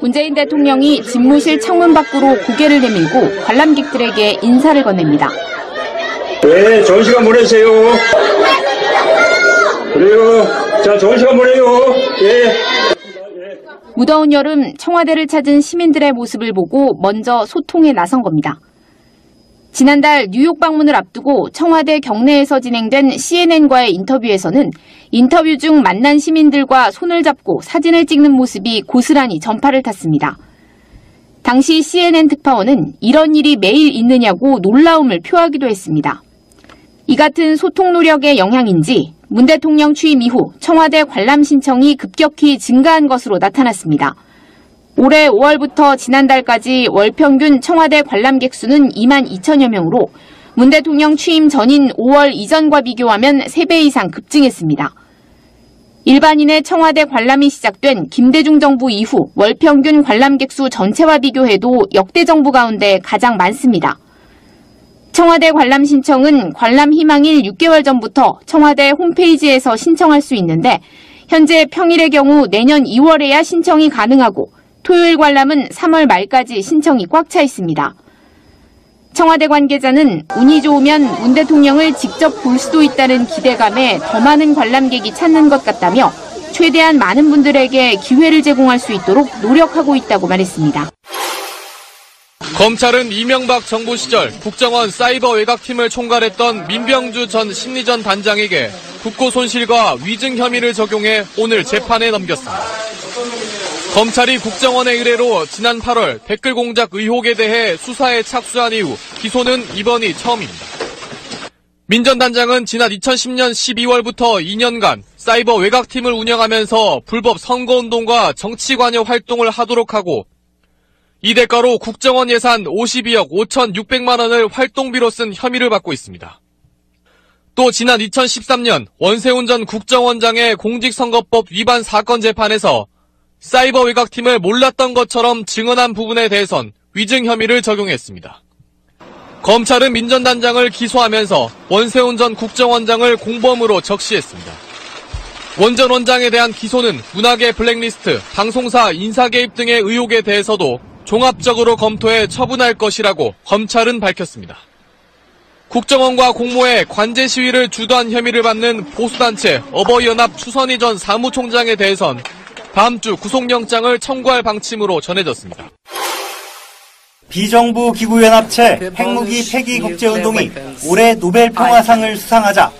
문재인 대통령이 집무실 창문 밖으로 고개를 내밀고 관람객들에게 인사를 건넵니다. 네, 좋은 시간 보내세요. 그래요. 자, 좋은 시간 보내요. 예. 무더운 여름 청와대를 찾은 시민들의 모습을 보고 먼저 소통에 나선 겁니다. 지난달 뉴욕 방문을 앞두고 청와대 경내에서 진행된 CNN과의 인터뷰에서는 인터뷰 중 만난 시민들과 손을 잡고 사진을 찍는 모습이 고스란히 전파를 탔습니다. 당시 CNN 특파원은 이런 일이 매일 있느냐고 놀라움을 표하기도 했습니다. 이 같은 소통 노력의 영향인지 문 대통령 취임 이후 청와대 관람 신청이 급격히 증가한 것으로 나타났습니다. 올해 5월부터 지난달까지 월 평균 청와대 관람객 수는 2만 2천여 명으로 문 대통령 취임 전인 5월 이전과 비교하면 3배 이상 급증했습니다. 일반인의 청와대 관람이 시작된 김대중 정부 이후 월 평균 관람객 수 전체와 비교해도 역대 정부 가운데 가장 많습니다. 청와대 관람 신청은 관람 희망일 6개월 전부터 청와대 홈페이지에서 신청할 수 있는데 현재 평일의 경우 내년 2월에야 신청이 가능하고 토요일 관람은 3월 말까지 신청이 꽉 차 있습니다. 청와대 관계자는 운이 좋으면 문 대통령을 직접 볼 수도 있다는 기대감에 더 많은 관람객이 찾는 것 같다며 최대한 많은 분들에게 기회를 제공할 수 있도록 노력하고 있다고 말했습니다. 검찰은 이명박 정부 시절 국정원 사이버 외곽팀을 총괄했던 민병주 전 심리전 단장에게 국고 손실과 위증 혐의를 적용해 오늘 재판에 넘겼습니다. 검찰이 국정원의 의뢰로 지난 8월 댓글 공작 의혹에 대해 수사에 착수한 이후 기소는 이번이 처음입니다. 민 전 단장은 지난 2010년 12월부터 2년간 사이버 외곽팀을 운영하면서 불법 선거운동과 정치관여 활동을 하도록 하고 이 대가로 국정원 예산 52억 5,600만 원을 활동비로 쓴 혐의를 받고 있습니다. 또 지난 2013년 원세훈 전 국정원장의 공직선거법 위반 사건 재판에서 사이버 외곽팀을 몰랐던 것처럼 증언한 부분에 대해선 위증 혐의를 적용했습니다. 검찰은 민전 단장을 기소하면서 원세훈 전 국정원장을 공범으로 적시했습니다. 원전 원장에 대한 기소는 문화계 블랙리스트, 방송사 인사 개입 등의 의혹에 대해서도 종합적으로 검토해 처분할 것이라고 검찰은 밝혔습니다. 국정원과 공모해 관제 시위를 주도한 혐의를 받는 보수단체 어버이연합 추선희 전 사무총장에 대해선 다음 주 구속영장을 청구할 방침으로 전해졌습니다. 비정부 기구연합체 핵무기 폐기 국제운동이 올해 노벨 평화상을 수상하자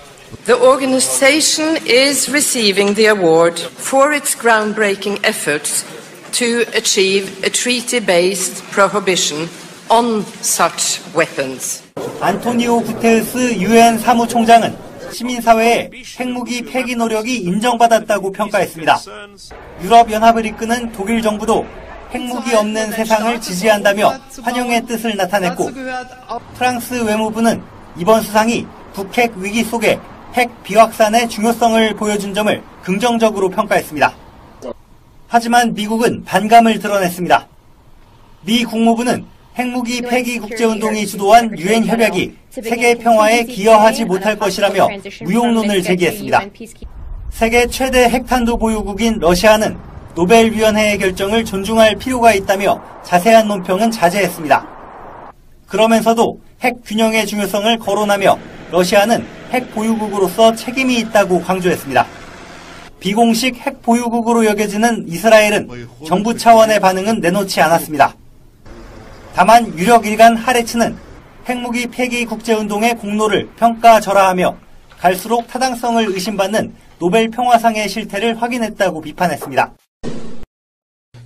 The organization is receiving the award for its groundbreaking efforts to achieve a treaty-based prohibition on such weapons. 안토니오 구테르스 유엔 사무총장은 시민사회의 핵무기 폐기 노력이 인정받았다고 평가했습니다. 유럽연합을 이끄는 독일 정부도 핵무기 없는 세상을 지지한다며 환영의 뜻을 나타냈고 프랑스 외무부는 이번 수상이 북핵 위기 속에 핵 비확산의 중요성을 보여준 점을 긍정적으로 평가했습니다. 하지만 미국은 반감을 드러냈습니다. 미 국무부는 핵무기 폐기 국제운동이 주도한 유엔 협약이 세계 평화에 기여하지 못할 것이라며 무용론을 제기했습니다. 세계 최대 핵탄두 보유국인 러시아는 노벨위원회의 결정을 존중할 필요가 있다며 자세한 논평은 자제했습니다. 그러면서도 핵 균형의 중요성을 거론하며 러시아는 핵 보유국으로서 책임이 있다고 강조했습니다. 비공식 핵 보유국으로 여겨지는 이스라엘은 정부 차원의 반응은 내놓지 않았습니다. 다만 유력 일간 하레츠는 핵무기 폐기 국제운동의 공로를 평가절하하며 갈수록 타당성을 의심받는 노벨 평화상의 실태를 확인했다고 비판했습니다.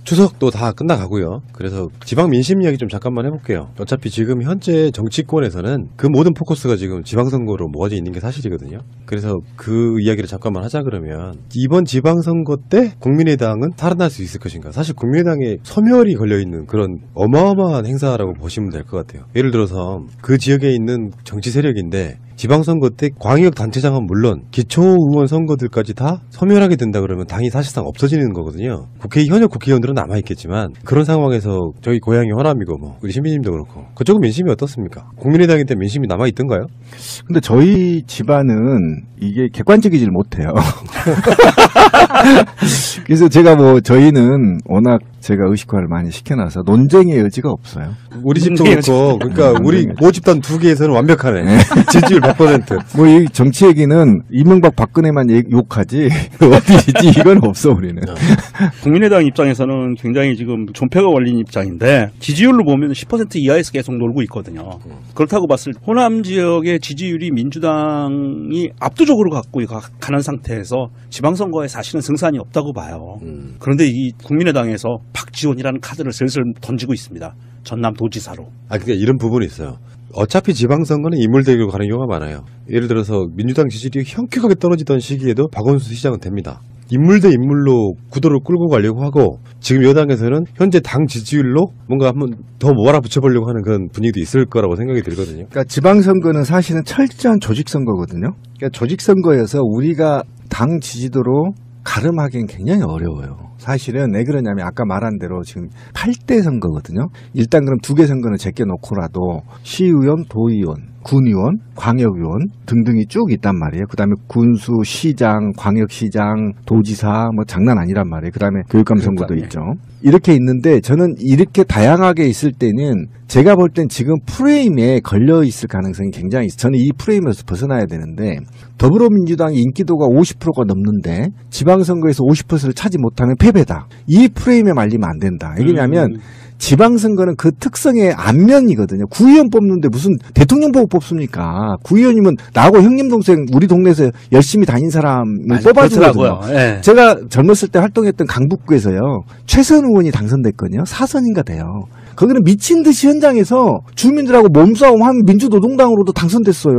추석도 다 끝나가고요. 그래서 지방 민심 이야기 좀 잠깐만 해볼게요. 어차피 지금 현재 정치권에서는 그 모든 포커스가 지금 지방선거로 모아져 있는 게 사실이거든요. 그래서 그 이야기를 잠깐만 하자 그러면 이번 지방선거 때 국민의당은 살아날 수 있을 것인가? 사실 국민의당에 소멸이 걸려있는 그런 어마어마한 행사라고 보시면 될 것 같아요. 예를 들어서 그 지역에 있는 정치 세력인데 지방선거 때 광역 단체장은 물론 기초의원 선거들까지 다 소멸하게 된다 그러면 당이 사실상 없어지는 거거든요. 국회 현역 국회의원들은 남아 있겠지만 그런 상황에서 저희 고향이 호남이고 뭐 우리 신비님도 그렇고 그쪽은 민심이 어떻습니까? 국민의당인데 민심이 남아 있던가요? 근데 저희 집안은 이게 객관적이질 못해요. 그래서 제가 뭐 저희는 워낙 제가 의식화를 많이 시켜놔서 논쟁의 여지가 없어요. 우리 집도 그렇고 그러니까 음, 우리 문제예요. 모집단 두 개에서는 완벽하네. 지지율 100%. 뭐 이 정치 얘기는 이명박 박근혜만 욕하지 어디지 이건 없어 우리는. 국민의당 입장에서는 굉장히 지금 존폐가 걸린 입장인데 지지율로 보면 10% 이하에서 계속 놀고 있거든요. 그렇다고 봤을 때 호남 지역의 지지율이 민주당이 압도적으로 갖고 가- 가는 상태에서 지방선거에 사실은 승산이 없다고 봐요. 음. 그런데 이 국민의당에서 박지원이라는 카드를 슬슬 던지고 있습니다. 전남 도지사로. 아, 그러니까 이런 부분이 있어요. 어차피 지방선거는 인물 대결로 가는 경우가 많아요. 예를 들어서 민주당 지지율이 현격하게 떨어지던 시기에도 박원순 시장은 됩니다. 인물 대 인물로 구도를 끌고 가려고 하고 지금 여당에서는 현재 당 지지율로 뭔가 한번 더 몰아붙여보려고 하는 그런 분위기도 있을 거라고 생각이 들거든요. 그러니까 지방선거는 사실은 철저한 조직선거거든요. 그러니까 조직선거여서 우리가 당 지지도로 가름하기엔 굉장히 어려워요. 사실은 왜 그러냐면 아까 말한 대로 지금 8대 선거거든요. 일단 그럼 두 개 선거는 제껴놓고라도 시의원, 도의원, 군의원, 광역의원 등등이 쭉 있단 말이에요. 그 다음에 군수, 시장, 광역시장, 도지사 뭐 장난 아니란 말이에요. 그 다음에 교육감 선거도 예. 있죠. 이렇게 있는데 저는 이렇게 다양하게 있을 때는 제가 볼 땐 지금 프레임에 걸려 있을 가능성이 굉장히 있어요. 저는 이 프레임에서 벗어나야 되는데 더불어민주당이 인기도가 50%가 넘는데 지방선거에서 50%를 차지 못하면 패배다. 이 프레임에 말리면 안 된다. 왜냐하면 음. 지방선거는 그 특성의 안면이거든요. 구의원 뽑는데 무슨 대통령 보고 뽑습니까? 구의원이면 나하고 형님 동생 우리 동네에서 열심히 다닌 사람을 뽑아주거든요. 그렇더라고요. 예. 제가 젊었을 때 활동했던 강북구에서요. 최선 의원이 당선됐거든요. 사선인가 돼요. 거기는 미친 듯이 현장에서 주민들하고 몸싸움 한 민주노동당으로도 당선됐어요.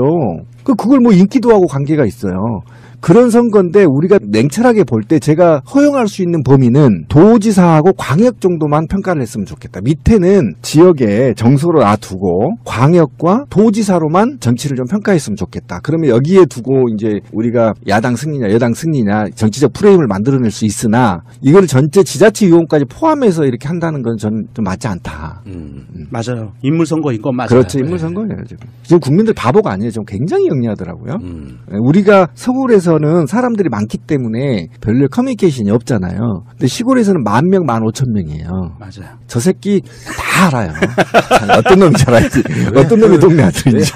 그 그걸 뭐 인기도 하고 관계가 있어요. 그런 선거인데 우리가 냉철하게 볼 때 제가 허용할 수 있는 범위는 도지사하고 광역 정도만 평가를 했으면 좋겠다. 밑에는 지역에 정서로 놔두고 광역과 도지사로만 정치를 좀 평가했으면 좋겠다. 그러면 여기에 두고 이제 우리가 야당 승리냐 여당 승리냐 정치적 프레임을 만들어낼 수 있으나 이걸 전체 지자체 의원까지 포함해서 이렇게 한다는 건 저는 좀 맞지 않다. 음. 맞아요. 인물 선거인 건 맞아요. 그렇죠. 인물 선거예요, 지금. 지금 국민들 바보가 아니에요. 좀 굉장히 영리하더라고요. 음. 우리가 서울에서 는 사람들이 많기 때문에 별로 커뮤니케이션이 없잖아요. 근데 시골에서는 만 명, 만 오천 명이에요. 맞아요. 저 새끼 다 알아요. 참, 어떤 놈이 잘 알지. 어떤 놈이 동네 아들인지.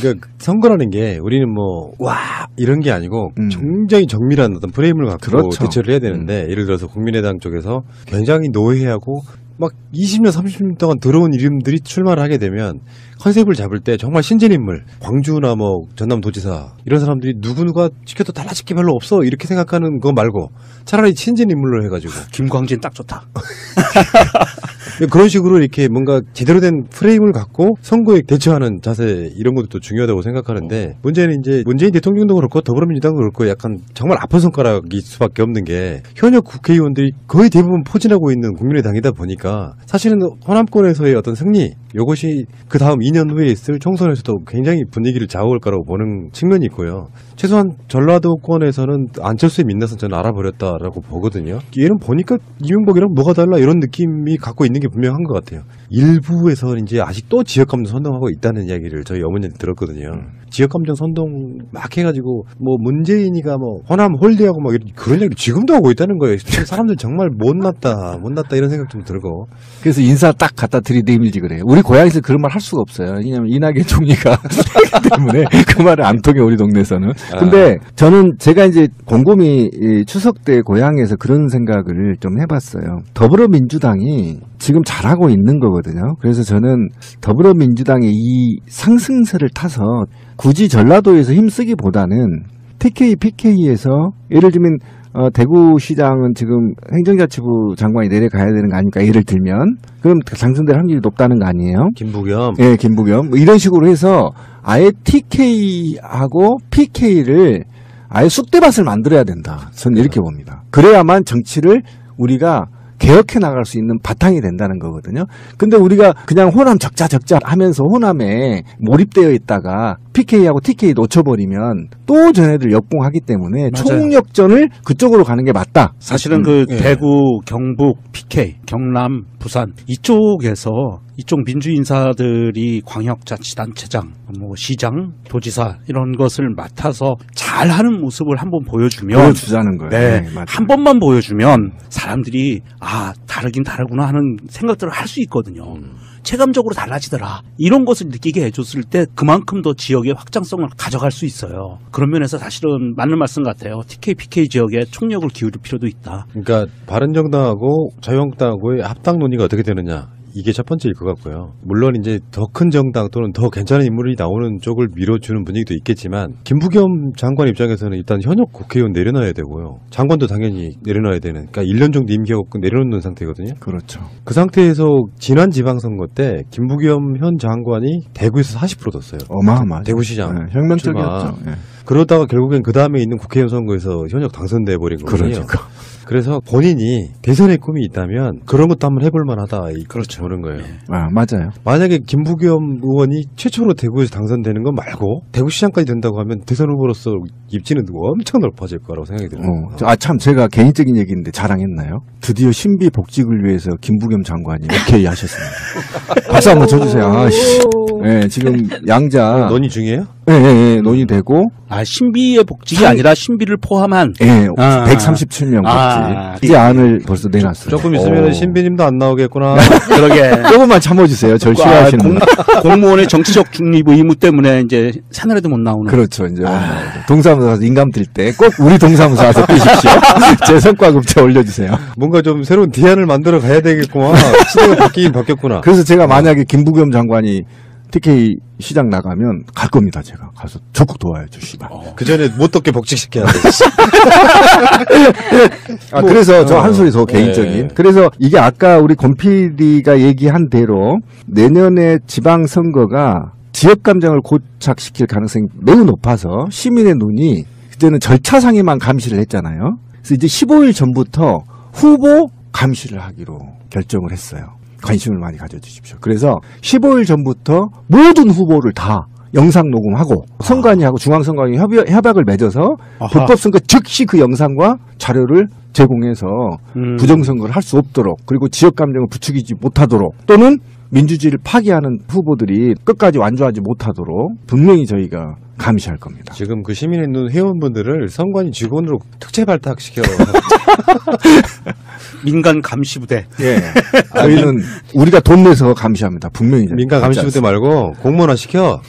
그러니까 선거라는 게 우리는 뭐 와 이런 게 아니고 음. 굉장히 정밀한 어떤 프레임을 갖고 그렇죠. 대처를 해야 되는데 예를 들어서 국민의당 쪽에서 굉장히 노회하고 막 20년 30년 동안 들어온 이름들이 출마를 하게 되면 컨셉을 잡을 때 정말 신진인물 광주나 뭐 전남도지사 이런 사람들이 누구누가 시켜도 달라질 게 별로 없어 이렇게 생각하는 거 말고 차라리 신진인물로 해가지고 김광진 딱 좋다. 그런 식으로 이렇게 뭔가 제대로 된 프레임을 갖고 선거에 대처하는 자세 이런 것도 중요하다고 생각하는데 문제는 이제 문재인 대통령도 그렇고 더불어민주당도 그렇고 약간 정말 아픈 손가락일 수밖에 없는 게 현역 국회의원들이 거의 대부분 포진하고 있는 국민의당이다 보니까 사실은 호남권에서의 어떤 승리 이것이 그 다음 2년 후에 있을 총선에서도 굉장히 분위기를 좌우할 거라고 보는 측면이 있고요. 최소한 전라도권에서는 안철수의 민낯은 저는 알아버렸다라고 보거든요. 얘는 보니까 이명박이랑 뭐가 달라 이런 느낌이 갖고 있는 게 분명한 것 같아요. 일부에서 이제 아직도 지역 감정 선동하고 있다는 이야기를 저희 어머니한테 들었거든요. 지역 감정 선동 막 해가지고 뭐 문재인이가 뭐 호남 홀대하고 막 이런 그런 얘기 지금도 하고 있다는 거예요. 사람들 정말 못났다 못났다 이런 생각 좀 들고 그래서 인사 딱 갖다 들이대밀지 그래요. 우리 고향에서 그런 말 할 수가 없어요. 왜냐면 이낙연 총리가 때문에 그 말을 안 통해 우리 동네에서는. 근데 저는 제가 이제 곰곰이 이 추석 때 고향에서 그런 생각을 좀 해봤어요. 더불어민주당이 지금 잘하고 있는 거거든요. 그래서 저는 더불어민주당의 이 상승세를 타서 굳이 전라도에서 힘쓰기보다는 TK, PK에서 예를 들면 어, 대구시장은 지금 행정자치부 장관이 내려가야 되는 거 아닙니까? 예를 들면 그럼 당선될 확률이 높다는 거 아니에요? 김부겸 예, 김부겸 뭐 이런 식으로 해서 아예 TK하고 PK를 아예 쑥대밭을 만들어야 된다. 저는 이렇게 봅니다. 그래야만 정치를 우리가 개혁해 나갈 수 있는 바탕이 된다는 거거든요. 근데 우리가 그냥 호남 적자 적자 하면서 호남에 몰입되어 있다가 PK하고 TK 놓쳐버리면 또 쟤네들 역공하기 때문에 맞아요. 총력전을 그쪽으로 가는 게 맞다. 사실은 그 예. 대구, 경북, PK, 경남, 부산 이쪽에서 이쪽 민주 인사들이 광역자치단체장, 뭐 시장, 도지사 이런 것을 맡아서 잘하는 모습을 한번 보여주면 보여주자는 거예요. 네, 맞아요. 한 번만 보여주면 사람들이 아 다르긴 다르구나 하는 생각들을 할 수 있거든요. 체감적으로 달라지더라. 이런 것을 느끼게 해줬을 때 그만큼 더 지역의 확장성을 가져갈 수 있어요. 그런 면에서 사실은 맞는 말씀 같아요. TK, PK 지역에 총력을 기울일 필요도 있다. 그러니까 바른정당하고 자유한국당하고의 합당 논의가 어떻게 되느냐. 이게 첫 번째일 것 같고요. 물론 이제 더 큰 정당 또는 더 괜찮은 인물이 나오는 쪽을 밀어주는 분위기도 있겠지만 김부겸 장관 입장에서는 일단 현역 국회의원 내려놔야 되고요. 장관도 당연히 내려놔야 되는. 그러니까 1년 정도 임기하고 내려놓는 상태거든요. 그렇죠. 그 상태에서 지난 지방선거 때 김부겸 현 장관이 대구에서 40% 뒀어요. 어마어마하죠. 대구시장. 네, 혁명적이었죠. 그러다가 결국엔 그 다음에 있는 국회의원 선거에서 현역 당선돼 버린 거거든요. 그러니까. 그래서 본인이 대선의 꿈이 있다면 그런 것도 한번 해볼 만하다. 그렇죠. 그런 거예요. 아, 맞아요. 만약에 김부겸 의원이 최초로 대구에서 당선되는 것 말고 대구시장까지 된다고 하면 대선 후보로서 입지는 엄청 넓어질 거라고 생각이 들어요. 어, 저- 아, 참, 제가 개인적인 얘기인데 자랑했나요? 드디어 신비 복직을 위해서 김부겸 장관이 오케이 하셨습니다. 박수 한번 쳐주세요. 아, 씨. 예, 지금 양자. 논의 중이에요? 예, 예, 예, 논의되고, 아 신비의 복직이 참- 아니라 신비를 포함한 예, 아. 137명 복직. 아. 이 안을 벌써 내놨어요. 조금 있으면 오. 신비님도 안 나오겠구나. 그러게 조금만 참아주세요. 절 아, 싫어하시는 공, 분. 공 무원의 정치적 중립 의무 때문에 이제 새날에도 못 나오는 그렇죠. 이제 동사무소 가서 인감 들 때 꼭 우리 동사무소 와서 뛰십시오. 제 성과급제 올려주세요. 뭔가 좀 새로운 디안을 만들어 가야 되겠구만. 시대가 바뀌긴 바뀌었구나. 그래서 제가 만약에 김부겸 장관이 TK 시장 나가면 갈 겁니다. 제가 가서 적극 도와야죠. 씨발. 그 전에 못 덮게 복직시켜야 돼. 아, 뭐, 그래서 저 어, 한 소리 더 개인적인. 네. 그래서 이게 아까 우리 권PD가 얘기한 대로 내년에 지방선거가 지역 감정을 고착시킬 가능성이 매우 높아서 시민의 눈이 그때는 절차상에만 감시를 했잖아요. 그래서 이제 15일 전부터 후보 감시를 하기로 결정을 했어요. 관심을 많이 가져주십시오. 그래서 15일 전부터 모든 후보를 다 영상 녹음하고 선관위하고 중앙선관위 협의, 협약을 맺어서 아하. 불법 선거 즉시 그 영상과 자료를 제공해서 음. 부정선거를 할 수 없도록 그리고 지역 감정을 부추기지 못하도록 또는 민주주의를 파기하는 후보들이 끝까지 완주하지 못하도록 분명히 저희가 감시할 겁니다. 지금 그 시민의 눈 회원분들을 선관위 직원으로 특채 발탁시켜. 민간 감시 부대 예. 저희는 우리가 돈 내서 감시합니다. 분명히. 민간 감시 부대 말고 공무원화 시켜.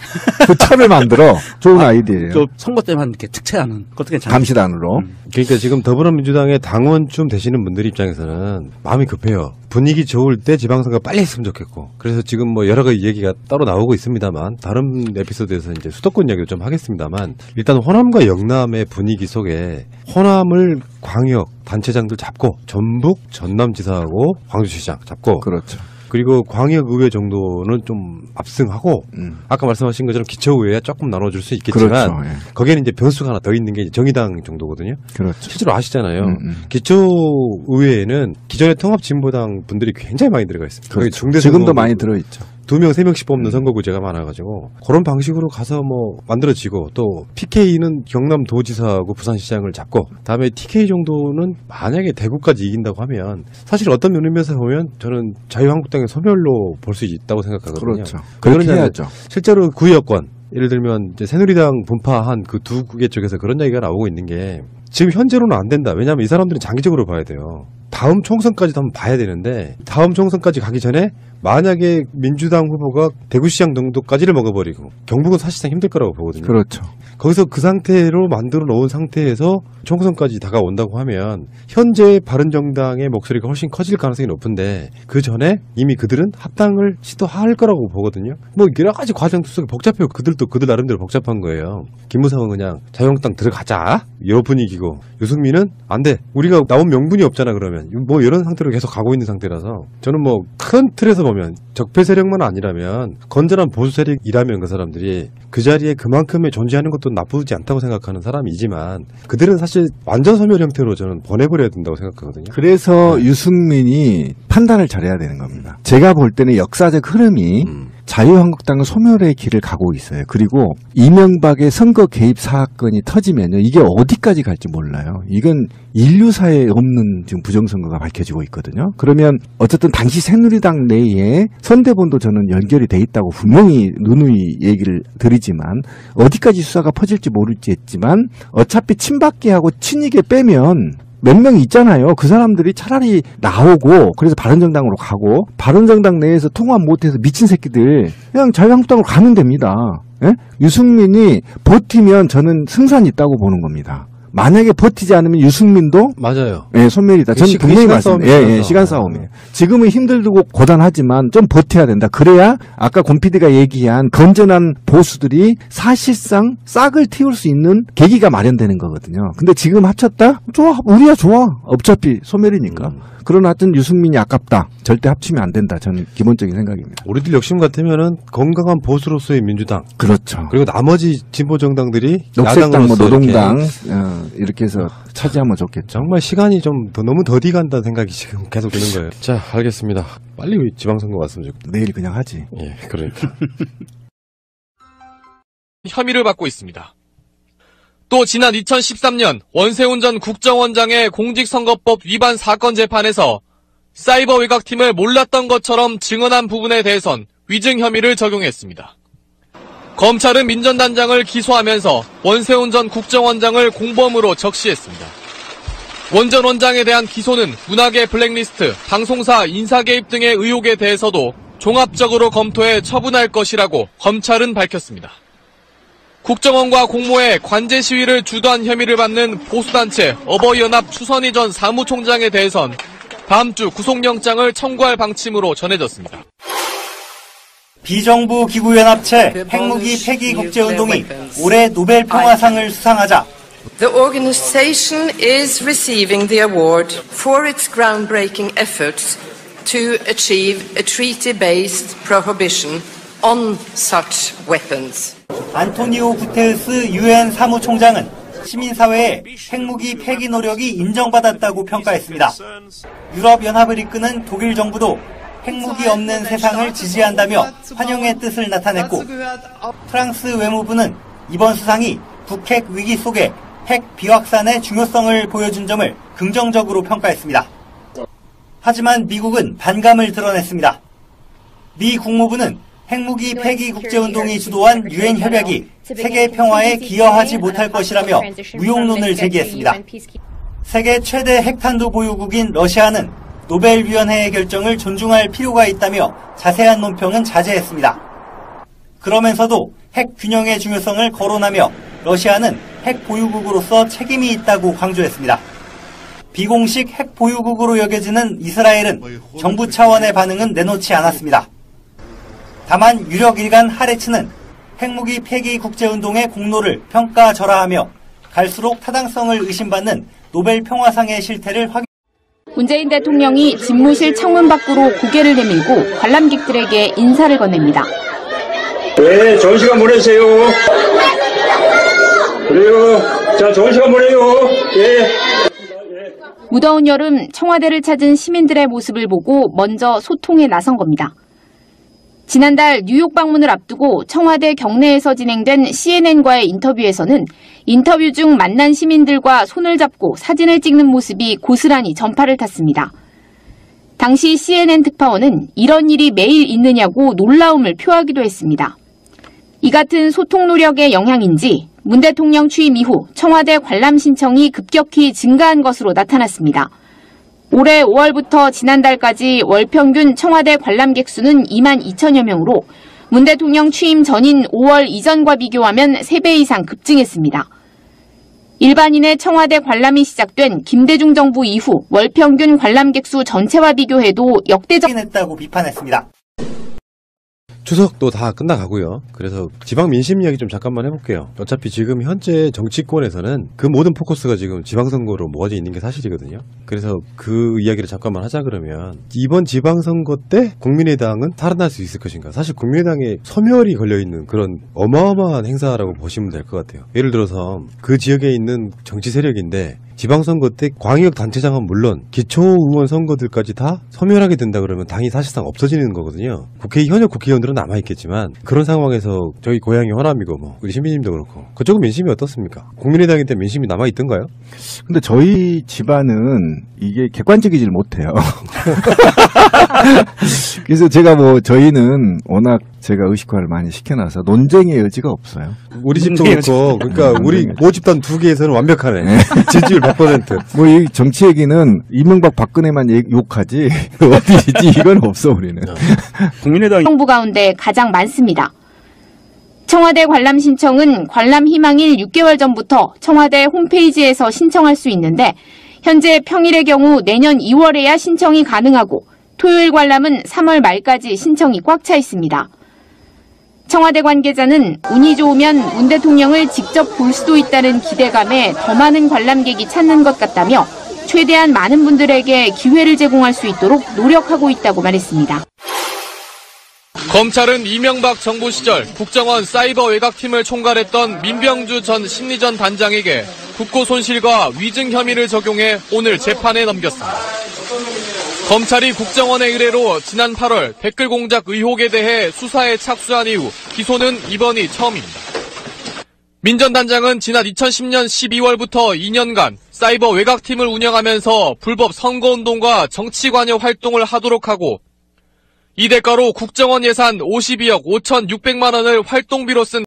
그 차를 만들어 좋은 아 이디어예요. 저 선거 때만 이렇게 특채하는 그것도 괜찮아요. 감시단으로. 그러니까 지금 더불어민주당의 당원쯤 되시는 분들 입장에서는 마음이 급해요. 분위기 좋을 때 지방선거 빨리 했으면 좋겠고. 그래서 지금 뭐 여러 가지 얘기가 따로 나오고 있습니다만 다른 에피소드에서 이제 수도권 이야기를 좀 하겠습니다만 일단 호남과 영남의 분위기 속에 호남을 광역 단체장들 잡고 전북 전남지사하고 광주시장 잡고 그렇죠. 그리고 광역의회 정도는 좀 압승하고 음. 아까 말씀하신 것처럼 기초의회야 조금 나눠줄 수 있겠지만 그렇죠. 예. 거기에는 이제 변수가 하나 더 있는 게 정의당 정도거든요. 그렇죠. 실제로 아시잖아요. 음, 음. 기초의회에는 기존의 통합진보당 분들이 굉장히 많이 들어가 있습니다. 그렇죠. 지금도 많이 들어있죠. 두 명, 세 명씩 뽑는 선거구제가 많아가지고 그런 방식으로 가서 뭐 만들어지고 또 PK는 경남 도지사하고 부산시장을 잡고 다음에 TK 정도는 만약에 대구까지 이긴다고 하면 사실 어떤 면에서 보면 저는 자유한국당의 소멸로 볼 수 있다고 생각하거든요. 그렇죠. 왜 그렇게 해야죠. 실제로 구여권 예를 들면 이제 새누리당 분파한 그 두 국의 쪽에서 그런 얘기가 나오고 있는 게 지금 현재로는 안 된다. 왜냐하면 이 사람들은 장기적으로 봐야 돼요. 다음 총선까지도 한번 봐야 되는데 다음 총선까지 가기 전에 만약에 민주당 후보가 대구시장 정도까지를 먹어버리고 경북은 사실상 힘들 거라고 보거든요. 그렇죠. 거기서 그 상태로 만들어 놓은 상태에서 총선까지 다가온다고 하면 현재 바른정당의 목소리가 훨씬 커질 가능성이 높은데 그 전에 이미 그들은 합당을 시도할 거라고 보거든요. 뭐 여러 가지 과정 속에 복잡해요. 그들도 그들 나름대로 복잡한 거예요. 김무성은 그냥 자유한국당 들어가자 이 분위기고 유승민은 안 돼. 우리가 나온 명분이 없잖아 그러면 뭐 이런 상태로 계속 가고 있는 상태라서 저는 뭐 큰 틀에서 보면 적폐 세력만 아니라면 건전한 보수 세력이라면 그 사람들이 그 자리에 그만큼의 존재하는 것도 나쁘지 않다고 생각하는 사람이지만 그들은 사실 완전 소멸 형태로 저는 보내버려야 된다고 생각하거든요. 그래서 유승민이 판단을 잘해야 되는 겁니다. 제가 볼 때는 역사적 흐름이 음. 자유한국당은 소멸의 길을 가고 있어요. 그리고 이명박의 선거 개입 사건이 터지면요. 이게 어디까지 갈지 몰라요. 이건 인류사에 없는 지금 부정선거가 밝혀지고 있거든요. 그러면 어쨌든 당시 새누리당 내에 선대본도 저는 연결이 돼 있다고 분명히 누누이 얘기를 드리지만 어디까지 수사가 퍼질지 모를지 했지만 어차피 친박계 하고 친이계 빼면 몇 명 있잖아요. 그 사람들이 차라리 나오고 그래서 바른정당으로 가고 바른정당 내에서 통합 못해서 미친 새끼들 그냥 자유한국당으로 가면 됩니다. 예? 유승민이 버티면 저는 승산이 있다고 보는 겁니다. 만약에 버티지 않으면 유승민도 맞아요. 예, 손멸이다. 저는 시- 분명히 시간 말씀. 싸움이죠, 예, 예, 시간 시간 싸움. 싸움이에요. 지금은 힘들고 고단하지만 좀 버텨야 된다. 그래야 아까 곰피디가 얘기한 건전한 보수들이 사실상 싹을 틔울 수 있는 계기가 마련되는 거거든요. 근데 지금 합쳤다? 좋아, 우리야 좋아. 어차피 소멸이니까. 음. 그러나 하여튼 유승민이 아깝다. 절대 합치면 안 된다. 저는 기본적인 생각입니다. 우리들 욕심 같으면은 건강한 보수로서의 민주당 그렇죠. 그리고 나머지 진보 정당들이 녹색당, 뭐 노동당 이렇게 어, 이렇게 해서 차지하면 좋겠죠. 정말 시간이 좀 더, 너무 더디 간다는 생각이 지금 계속 드는 거예요. 자, 알겠습니다. 빨리 지방선거 왔으면 좋겠다. 내일 그냥 하지. 예, 그러니까. 혐의를 받고 있습니다. 또 지난 2013년 원세훈 전 국정원장의 공직선거법 위반 사건 재판에서 사이버 외곽팀을 몰랐던 것처럼 증언한 부분에 대해선 위증 혐의를 적용했습니다. 검찰은 민전단장을 기소하면서 원세훈 전 국정원장을 공범으로 적시했습니다. 원전 원장에 대한 기소는 문학의 블랙리스트, 방송사 인사 개입 등의 의혹에 대해서도 종합적으로 검토해 처분할 것이라고 검찰은 밝혔습니다. 국정원과 공모해 관제 시위를 주도한 혐의를 받는 보수단체 어버이연합 추선희 전 사무총장에 대해선 다음 주 구속영장을 청구할 방침으로 전해졌습니다. 비정부 기구 연합체 핵무기 폐기 국제 운동이 올해 노벨 평화상을 수상하자 The organization is receiving the award for its groundbreaking efforts to achieve a treaty-based prohibition on such weapons. 안토니오 구테르스 유엔 사무총장은 시민사회의 핵무기 폐기 노력이 인정받았다고 평가했습니다. 유럽연합을 이끄는 독일 정부도 핵무기 없는 세상을 지지한다며 환영의 뜻을 나타냈고 프랑스 외무부는 이번 수상이 북핵 위기 속에 핵 비확산의 중요성을 보여준 점을 긍정적으로 평가했습니다. 하지만 미국은 반감을 드러냈습니다. 미 국무부는 핵무기 폐기 국제운동이 주도한 유엔 협약이 세계 평화에 기여하지 못할 것이라며 무용론을 제기했습니다. 세계 최대 핵탄두 보유국인 러시아는 노벨위원회의 결정을 존중할 필요가 있다며 자세한 논평은 자제했습니다. 그러면서도 핵 균형의 중요성을 거론하며 러시아는 핵 보유국으로서 책임이 있다고 강조했습니다. 비공식 핵 보유국으로 여겨지는 이스라엘은 정부 차원의 반응은 내놓지 않았습니다. 다만 유력 일간 하레츠는 핵무기 폐기 국제운동의 공로를 평가절하하며 갈수록 타당성을 의심받는 노벨 평화상의 실태를 확인 문재인 대통령이 집무실 창문 밖으로 고개를 내밀고 관람객들에게 인사를 건넵니다. 네, 좋은 시간 보내세요. 그래요. 자, 좋은 시간 보내요. 예. 무더운 여름 청와대를 찾은 시민들의 모습을 보고 먼저 소통에 나선 겁니다. 지난달 뉴욕 방문을 앞두고 청와대 경내에서 진행된 CNN과의 인터뷰에서는 인터뷰 중 만난 시민들과 손을 잡고 사진을 찍는 모습이 고스란히 전파를 탔습니다. 당시 CNN 특파원은 이런 일이 매일 있느냐고 놀라움을 표하기도 했습니다. 이 같은 소통 노력의 영향인지 문 대통령 취임 이후 청와대 관람 신청이 급격히 증가한 것으로 나타났습니다. 올해 5월부터 지난달까지 월 평균 청와대 관람객 수는 2만 2천여 명으로 문 대통령 취임 전인 5월 이전과 비교하면 3배 이상 급증했습니다. 일반인의 청와대 관람이 시작된 김대중 정부 이후 월 평균 관람객 수 전체와 비교해도 역대적 했다고 비판했습니다. 추석도 다 끝나가고요. 그래서 지방 민심 이야기 좀 잠깐만 해볼게요. 어차피 지금 현재 정치권에서는 그 모든 포커스가 지금 지방선거로 모아져 있는 게 사실이거든요. 그래서 그 이야기를 잠깐만 하자 그러면 이번 지방선거 때 국민의당은 살아날 수 있을 것인가? 사실 국민의당에 소멸이 걸려있는 그런 어마어마한 행사라고 보시면 될 것 같아요. 예를 들어서 그 지역에 있는 정치 세력인데 지방선거 때 광역 단체장은 물론 기초의원 선거들까지 다 소멸하게 된다 그러면 당이 사실상 없어지는 거거든요. 국회 현역 국회의원들은 남아 있겠지만 그런 상황에서 저희 고향이 호남이고 뭐 우리 신민님도 그렇고 그쪽은 민심이 어떻습니까? 국민의당인데 민심이 남아 있던가요? 근데 저희 집안은 이게 객관적이질 못해요. 그래서 제가 뭐 저희는 워낙 제가 의식화를 많이 시켜놔서 논쟁의 여지가 없어요. 우리 집도 네, 그렇고 그러니까 우리 모집단 두 개에서는 완벽하네. 지지율 100%. 뭐 이 정치 얘기는 이명박 박근혜만 얘기- 욕하지 어디지 이건 없어 우리는. 국민의당 정부 가운데 가장 많습니다. 청와대 관람 신청은 관람 희망일 6개월 전부터 청와대 홈페이지에서 신청할 수 있는데 현재 평일의 경우 내년 2월에야 신청이 가능하고 토요일 관람은 3월 말까지 신청이 꽉 차 있습니다. 청와대 관계자는 운이 좋으면 문 대통령을 직접 볼 수도 있다는 기대감에 더 많은 관람객이 찾는 것 같다며 최대한 많은 분들에게 기회를 제공할 수 있도록 노력하고 있다고 말했습니다. 검찰은 이명박 정부 시절 국정원 사이버 외곽팀을 총괄했던 민병주 전 심리전 단장에게 국고 손실과 위증 혐의를 적용해 오늘 재판에 넘겼습니다. 검찰이 국정원의 의뢰로 지난 8월 댓글 공작 의혹에 대해 수사에 착수한 이후 기소는 이번이 처음입니다. 민 전 단장은 지난 2010년 12월부터 2년간 사이버 외곽팀을 운영하면서 불법 선거운동과 정치관여 활동을 하도록 하고 이 대가로 국정원 예산 52억 5,600만 원을 활동비로 쓴